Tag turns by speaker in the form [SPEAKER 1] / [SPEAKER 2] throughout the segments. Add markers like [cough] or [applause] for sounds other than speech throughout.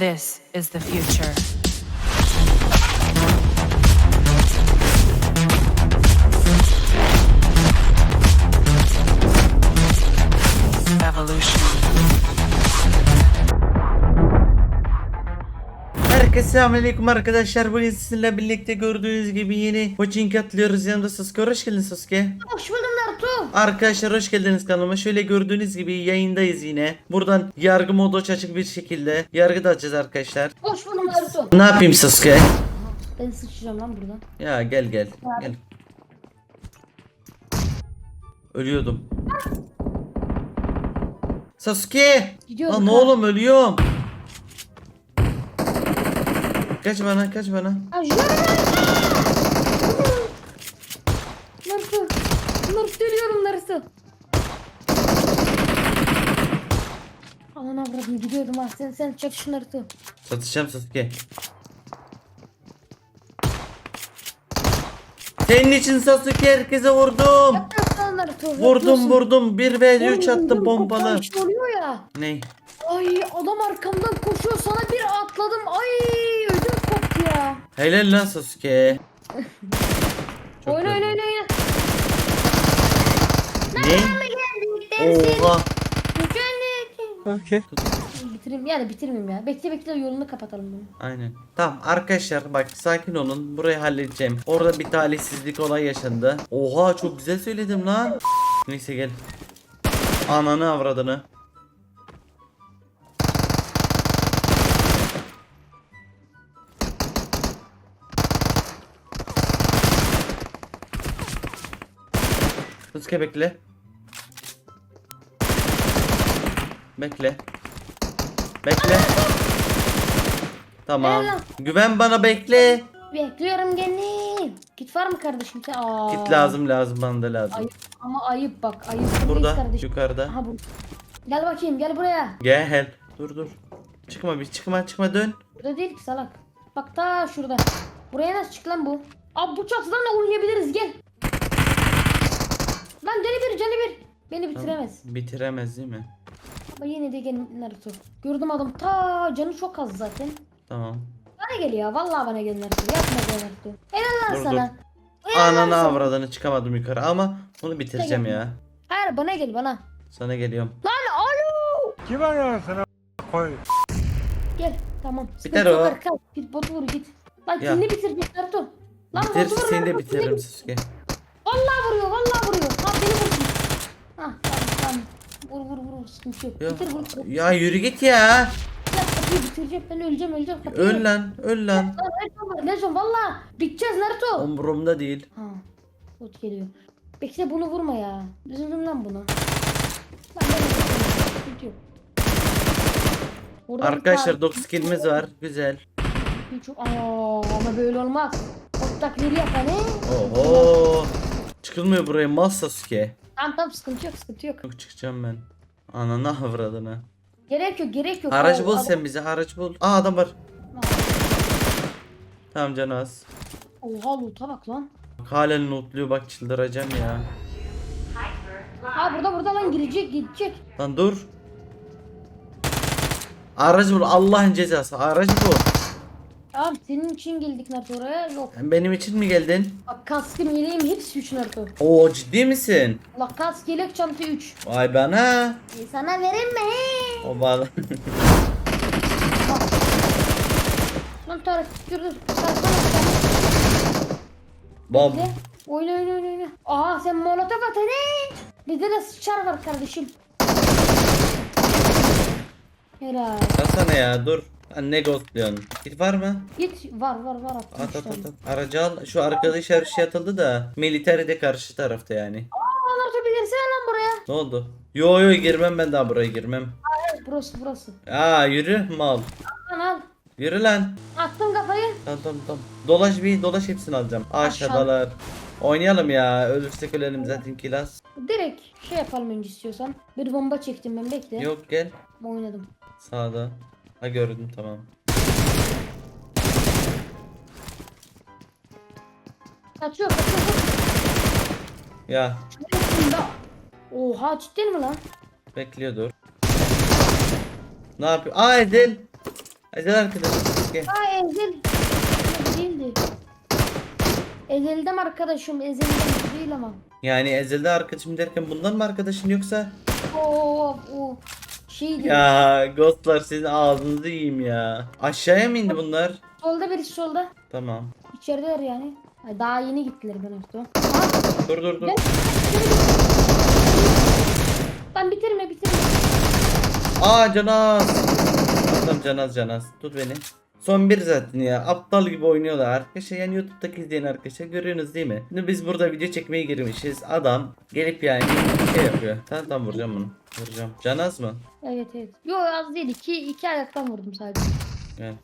[SPEAKER 1] This is the future. Evolution.
[SPEAKER 2] Herkese selamünaleyküm arkadaşlar. Bugün sizinle birlikte gördüğünüz gibi yeni coaching atlıyoruz. Yanımda Sasuke. Hoş geldin Sasuke.
[SPEAKER 3] Hoş Naruto.
[SPEAKER 2] Arkadaşlar hoş geldiniz kanalıma. Şöyle gördüğünüz gibi yayındayız yine. Buradan yargı modu açık bir şekilde yargı da açacağız arkadaşlar.
[SPEAKER 3] Hoş buldum Naruto.
[SPEAKER 2] Ne yapayım Sasuke?
[SPEAKER 3] Ben sıçacağım lan buradan.
[SPEAKER 2] Ya gel gel. Gel. Ölüyordum. Sasuke!
[SPEAKER 3] Gidiyorum
[SPEAKER 2] Lan
[SPEAKER 3] ha.
[SPEAKER 2] oğlum ölüyorum. Kaç bana kaç bana.
[SPEAKER 3] Ajay! Naruto. Naruto Naruto. Aman avradım gidiyordum ha. Sen sen çek şu Naruto.
[SPEAKER 2] Satacağım Sasuke. Senin için Sasuke herkese vurdum. Vurdum vurdum. 1 ve 3
[SPEAKER 3] Oğlum,
[SPEAKER 2] attım bombalı.
[SPEAKER 3] oluyor ya.
[SPEAKER 2] Ne?
[SPEAKER 3] Ay adam arkamdan koşuyor sana bir atladım. Ay ödüm koptu ya.
[SPEAKER 2] Helal lan Sasuke. [laughs] Çok
[SPEAKER 3] oyna.
[SPEAKER 2] Ne? Oha.
[SPEAKER 3] Bitireyim yani bitirmeyeyim ya. Bekle bekle yolunu kapatalım bunu.
[SPEAKER 2] Aynen. Tamam arkadaşlar bak sakin olun. Burayı halledeceğim. Orada bir talihsizlik olay yaşandı. Oha çok güzel söyledim lan. Neyse gel. Ananı avradını. Sasuke bekle. Bekle. Bekle. Tamam.
[SPEAKER 3] Helal.
[SPEAKER 2] Güven bana bekle.
[SPEAKER 3] Bekliyorum gene. Git var mı kardeşim sen? Aa.
[SPEAKER 2] Git lazım lazım bana da lazım.
[SPEAKER 3] Ayıp ama ayıp bak ayıp.
[SPEAKER 2] Burada
[SPEAKER 3] kardeşim.
[SPEAKER 2] yukarıda.
[SPEAKER 3] Aha bu. Gel bakayım gel buraya.
[SPEAKER 2] Gel. Dur dur. Çıkma bir çıkma çıkma dön.
[SPEAKER 3] Burada değil ki salak. Bak ta şurada. Buraya nasıl çık lan bu? Abi bu çatıdan da oynayabiliriz gel. Lan canı bir canı bir. Beni bitiremez.
[SPEAKER 2] Bitiremez değil mi?
[SPEAKER 3] Ama yine de gel Naruto. Gördüm adam ta canı çok az zaten.
[SPEAKER 2] Tamam.
[SPEAKER 3] Bana gel ya vallahi bana gel Naruto. Yapma be Naruto. Helal lan
[SPEAKER 2] Dur,
[SPEAKER 3] sana. Helal lan
[SPEAKER 2] Ananı
[SPEAKER 3] sana.
[SPEAKER 2] avradını çıkamadım yukarı ama bunu bitireceğim ya.
[SPEAKER 3] Hayır bana gel bana.
[SPEAKER 2] Sana geliyorum.
[SPEAKER 3] Lan alo.
[SPEAKER 4] Kim arıyorsun a- koy?
[SPEAKER 3] Gel tamam.
[SPEAKER 2] Biter
[SPEAKER 3] Sıkıntı
[SPEAKER 2] o.
[SPEAKER 3] arkadaş. Git botu vur git. Lan
[SPEAKER 2] Ya.
[SPEAKER 3] kendini bitirecek Naruto. Lan
[SPEAKER 2] Bitirsin
[SPEAKER 3] botu vur
[SPEAKER 2] seni de bitiririm Sasuke.
[SPEAKER 3] Vallahi vuruyor vallahi vuruyor. Ha beni vursun. Ha tamam tamam. Vur vur vur sıkıntı yok.
[SPEAKER 2] Ya,
[SPEAKER 3] Bitir vur. vur.
[SPEAKER 2] ya yürü git ya.
[SPEAKER 3] Ya kapıyı bitireceğim ben öleceğim öleceğim kapıyı.
[SPEAKER 2] Öl lan öl lan.
[SPEAKER 3] Lan Naruto var Naruto valla. Biteceğiz Naruto.
[SPEAKER 2] Umurumda değil.
[SPEAKER 3] Ha. Bot geliyor. Bekle bunu vurma ya. Üzüldüm lan buna. Lan ben de- sıkıntı yok. Burada bir
[SPEAKER 2] Arkadaşlar
[SPEAKER 3] tane-
[SPEAKER 2] 9 skillimiz var. Güzel.
[SPEAKER 3] Çok... Aa, ama böyle olmaz. Bot taklidi yapan he.
[SPEAKER 2] Oho. Çıkılmıyor buraya mal Sasuke.
[SPEAKER 3] Tamam tamam sıkıntı yok sıkıntı yok.
[SPEAKER 2] Yok çıkacağım ben. Ananı avradını.
[SPEAKER 3] Gerek yok gerek yok.
[SPEAKER 2] Aracı bul sen bize araç bul. Aa adam var. Tamam canı az.
[SPEAKER 3] Oha loot'a bak lan.
[SPEAKER 2] Halen lootluyor bak çıldıracağım ya.
[SPEAKER 3] Ha burada burada lan girecek gidecek.
[SPEAKER 2] Lan dur. Aracı bul Allah'ın cezası. Aracı bul.
[SPEAKER 3] Tamam senin için geldik Naruto oraya. Yok.
[SPEAKER 2] Sen benim için mi geldin?
[SPEAKER 3] Bak kaskım yeleğim hepsi 3 Naruto.
[SPEAKER 2] Oo ciddi misin?
[SPEAKER 3] Allah kask yelek çanta 3.
[SPEAKER 2] Vay bana.
[SPEAKER 3] E sana vereyim mi he?
[SPEAKER 2] O bağlı.
[SPEAKER 3] Lan [laughs] Tarık dur dur. Tarık. Bekle. Oyna oyna oyna oyna. Aha sen molotof at hadi. Bizde de sıçar var kardeşim. Helal.
[SPEAKER 2] Atsana ya dur. Lan ne ghostluyorsun? Git var mı?
[SPEAKER 3] Git var var var attım
[SPEAKER 2] At at at. at. Aracı al. Şu arkadaş her şey atıldı da. Militeri de karşı tarafta yani.
[SPEAKER 3] Aa Naruto bir girsene lan buraya.
[SPEAKER 2] Ne oldu? Yo yo girmem ben daha buraya girmem.
[SPEAKER 3] Evet burası burası.
[SPEAKER 2] Aa yürü mal.
[SPEAKER 3] Lan al.
[SPEAKER 2] Yürü lan.
[SPEAKER 3] Attım kafayı.
[SPEAKER 2] Tamam tamam tamam. Dolaş bir dolaş hepsini alacağım. Aşağıdalar. Oynayalım ya. Ölürsek ölelim zaten kilas.
[SPEAKER 3] Direkt şey yapalım önce istiyorsan. Bir bomba çektim ben bekle.
[SPEAKER 2] Yok gel.
[SPEAKER 3] Oynadım.
[SPEAKER 2] Sağda. Ha gördüm tamam.
[SPEAKER 3] Kaçıyor kaçıyor.
[SPEAKER 2] Ya
[SPEAKER 3] Şuraya Oha cidden mi lan?
[SPEAKER 2] bekliyordur. Ne yapıyor? Aa Edil. Ezel arkadaşım Sasuke.
[SPEAKER 3] Aa Ezel. Değildi. Ezel'den arkadaşım. Ezel'den değil ama.
[SPEAKER 2] Yani Ezel'de arkadaşım derken bundan mı arkadaşın yoksa?
[SPEAKER 3] Oo o şeydi.
[SPEAKER 2] Ya Ghostlar sizin ağzınızı yiyeyim ya. Aşağıya mı indi bunlar?
[SPEAKER 3] Solda birisi solda.
[SPEAKER 2] Tamam.
[SPEAKER 3] İçerideler yani. Ay, Daha yeni gittiler ben. Aa,
[SPEAKER 2] Dur dur dur.
[SPEAKER 3] gel. Lan bitirme bitirme.
[SPEAKER 2] Aa Canaz. Tamam Canaz Canaz. Tut beni. Son bir zaten ya. Aptal gibi oynuyorlar arkadaşlar. Yani YouTube'daki izleyen arkadaşlar görüyorsunuz değil mi? Şimdi biz burada video çekmeye girmişiz. Adam gelip yani şey yapıyor. Tamam tamam vuracağım bunu. Vuracağım. Canaz mı?
[SPEAKER 3] Evet evet. Yo az değil. İki, iki ayaktan vurdum sadece.
[SPEAKER 2] Gel.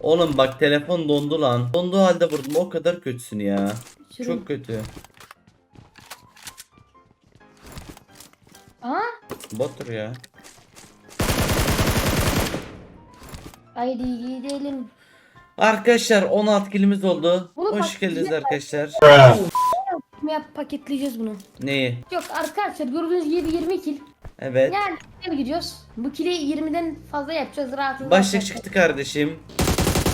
[SPEAKER 2] Oğlum bak telefon dondu lan. Donduğu halde vurdum. O kadar kötüsün ya.
[SPEAKER 3] Sürün.
[SPEAKER 2] Çok kötü.
[SPEAKER 3] Aha.
[SPEAKER 2] Bottur ya.
[SPEAKER 3] Haydi gidelim.
[SPEAKER 2] Arkadaşlar 16 kilimiz oldu.
[SPEAKER 3] Bunu
[SPEAKER 2] Hoş geldiniz arkadaşlar.
[SPEAKER 3] Şimdi yap paketleyeceğiz bunu.
[SPEAKER 2] Neyi?
[SPEAKER 3] Yok arkadaşlar gördüğünüz gibi 20 kil.
[SPEAKER 2] Evet.
[SPEAKER 3] Yani güzel gidiyoruz. Bu kili 20'den fazla yapacağız rahatız.
[SPEAKER 2] Başlık çıktı kardeşim.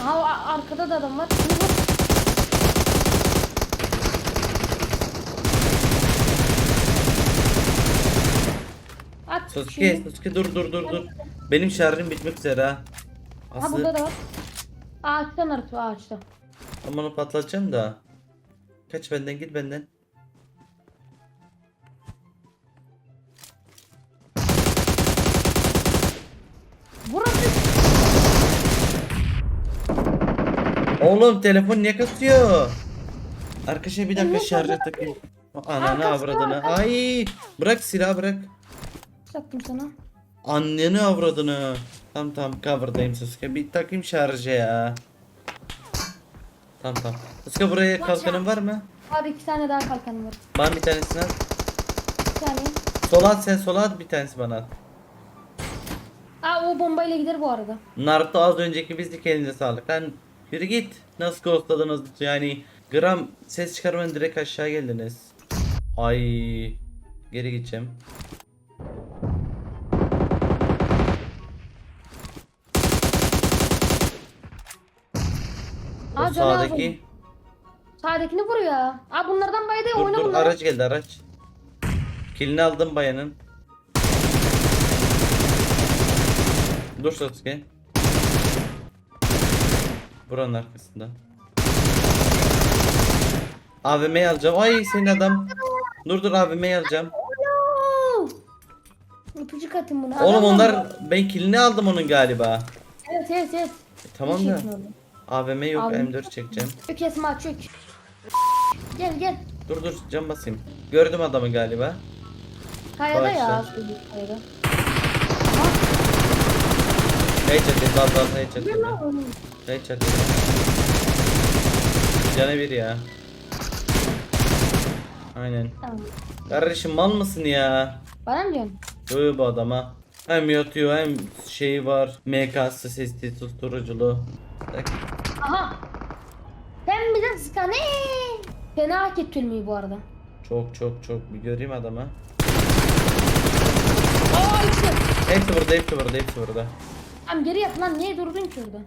[SPEAKER 3] Aha arkada da adam var. Şimdi vur. At
[SPEAKER 2] dur dur dur dur. Benim şarjım bitmek üzere ha.
[SPEAKER 3] Ha burada da var. Ağaçtan artı ağaçta.
[SPEAKER 2] ama onu patlatacağım da. Kaç benden git benden.
[SPEAKER 3] Burası
[SPEAKER 2] Oğlum telefon niye kasıyor? Arkadaşlar bir dakika şarja takayım. Ananı avradını. Ay bırak silah bırak.
[SPEAKER 3] sattım sana.
[SPEAKER 2] Anneni avradını. Tamam tamam cover'dayım Sasuke. Bir takayım şarja ya. Tamam tamam. Sasuke buraya kalkanın var mı?
[SPEAKER 3] Var iki tane daha kalkanım var.
[SPEAKER 2] Bana bir tanesini at.
[SPEAKER 3] Bir saniye.
[SPEAKER 2] Sola at sen sola at bir tanesi bana at.
[SPEAKER 3] Aa o bombayla gider bu arada.
[SPEAKER 2] Naruto az önceki bizdik elinize sağlık. Lan yürü git. Nasıl ghostladınız yani gram ses çıkarmayın direkt aşağı geldiniz. Ay geri gideceğim.
[SPEAKER 3] Aa,
[SPEAKER 2] sağdaki.
[SPEAKER 3] Sağdakini vuruyor. Aa bunlardan baydı
[SPEAKER 2] Dur
[SPEAKER 3] oyna
[SPEAKER 2] dur
[SPEAKER 3] bunları.
[SPEAKER 2] araç geldi araç. Kilini aldım bayanın. Dur Sasuke. Buranın arkasında. AVM'yi alacağım. Ay senin adam. Dur dur AVM'yi alacağım.
[SPEAKER 3] Öpücük atın bunu.
[SPEAKER 2] Oğlum
[SPEAKER 3] Adam var
[SPEAKER 2] onlar
[SPEAKER 3] mı?
[SPEAKER 2] ben kilini aldım onun galiba.
[SPEAKER 3] Evet evet evet.
[SPEAKER 2] E, tamam
[SPEAKER 3] Bir
[SPEAKER 2] da
[SPEAKER 3] şey
[SPEAKER 2] AVM yok
[SPEAKER 3] Aldım.
[SPEAKER 2] M4 çekeceğim.
[SPEAKER 3] Çök Esma çök. Gel gel.
[SPEAKER 2] Dur dur cam basayım. Gördüm adamı galiba.
[SPEAKER 3] Kayada ya.
[SPEAKER 2] Başla.
[SPEAKER 3] şöyle Kayada.
[SPEAKER 2] Headshot dedi az az headshot
[SPEAKER 3] oğlum.
[SPEAKER 2] Headshot. Canı bir ya. Aynen.
[SPEAKER 3] Tamam.
[SPEAKER 2] Kardeşim mal mısın ya?
[SPEAKER 3] Bana mı diyorsun?
[SPEAKER 2] Böyle bu adama. Hem yatıyor hem şeyi var. MK'sı sesli susturuculu. Bak,
[SPEAKER 3] Aha. Sen bir de skane. Fena hak ettirmeyi bu arada.
[SPEAKER 2] Çok çok çok bir göreyim adamı.
[SPEAKER 3] Aa işte.
[SPEAKER 2] Hepsi burada hepsi burada hepsi burada.
[SPEAKER 3] Tamam geri yap lan niye durdun ki orada?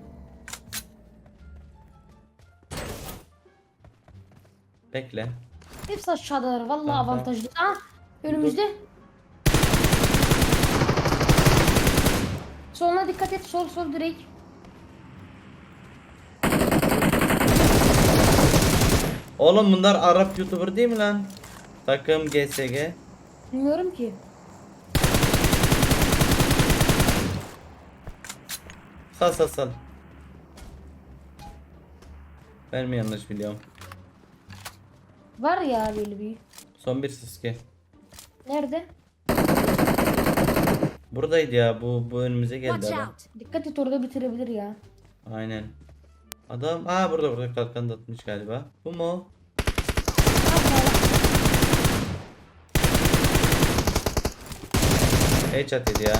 [SPEAKER 2] Bekle.
[SPEAKER 3] Hepsi aşağıdalar vallahi
[SPEAKER 2] Tamam,
[SPEAKER 3] avantajlı. Aa önümüzde. Soluna dikkat et sol sol direkt.
[SPEAKER 2] Oğlum bunlar Arap YouTuber değil mi lan? Takım GSG.
[SPEAKER 3] Bilmiyorum ki.
[SPEAKER 2] Sal sal sal. Ben mi yanlış biliyorum?
[SPEAKER 3] Var ya böyle bir.
[SPEAKER 2] Son bir Sasuke.
[SPEAKER 3] Nerede?
[SPEAKER 2] Buradaydı ya bu bu önümüze geldi adam.
[SPEAKER 3] Dikkat et orada bitirebilir ya.
[SPEAKER 2] Aynen. Adam aa burada burada kalkan da atmış galiba. Bu mu? Headshot dedi ya.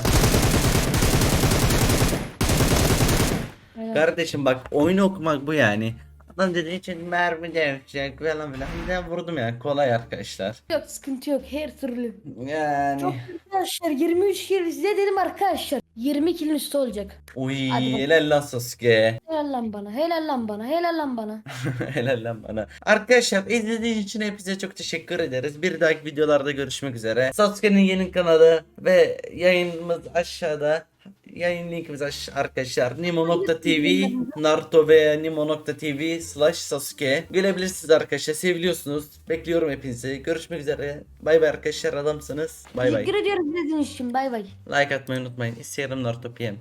[SPEAKER 2] Kardeşim bak oyun okumak bu yani. Adam dediği için mermi devecek falan filan. Ben vurdum ya kolay arkadaşlar.
[SPEAKER 3] Yok sıkıntı yok her türlü.
[SPEAKER 2] Yani.
[SPEAKER 3] Çok arkadaşlar 23 kill size dedim arkadaşlar. 20 killin üstü olacak.
[SPEAKER 2] Uy
[SPEAKER 3] Hadi bakalım.
[SPEAKER 2] helal lan Sasuke.
[SPEAKER 3] Helal lan bana helal lan bana helal lan bana. [laughs]
[SPEAKER 2] helal lan bana. Arkadaşlar izlediğiniz için hepinize çok teşekkür ederiz. Bir dahaki videolarda görüşmek üzere. Sasuke'nin yeni kanalı ve yayınımız aşağıda. Yayın linkimiz aş- arkadaşlar nimo.tv Naruto ve nimo.tv slash Sasuke. Gelebilirsiniz arkadaşlar seviliyorsunuz. Bekliyorum hepinizi. Görüşmek üzere. Bay bay arkadaşlar adamsınız. Bay bay.
[SPEAKER 3] Teşekkür ediyoruz izlediğiniz için. Bay bay.
[SPEAKER 2] Like atmayı unutmayın. Instagram Naruto PM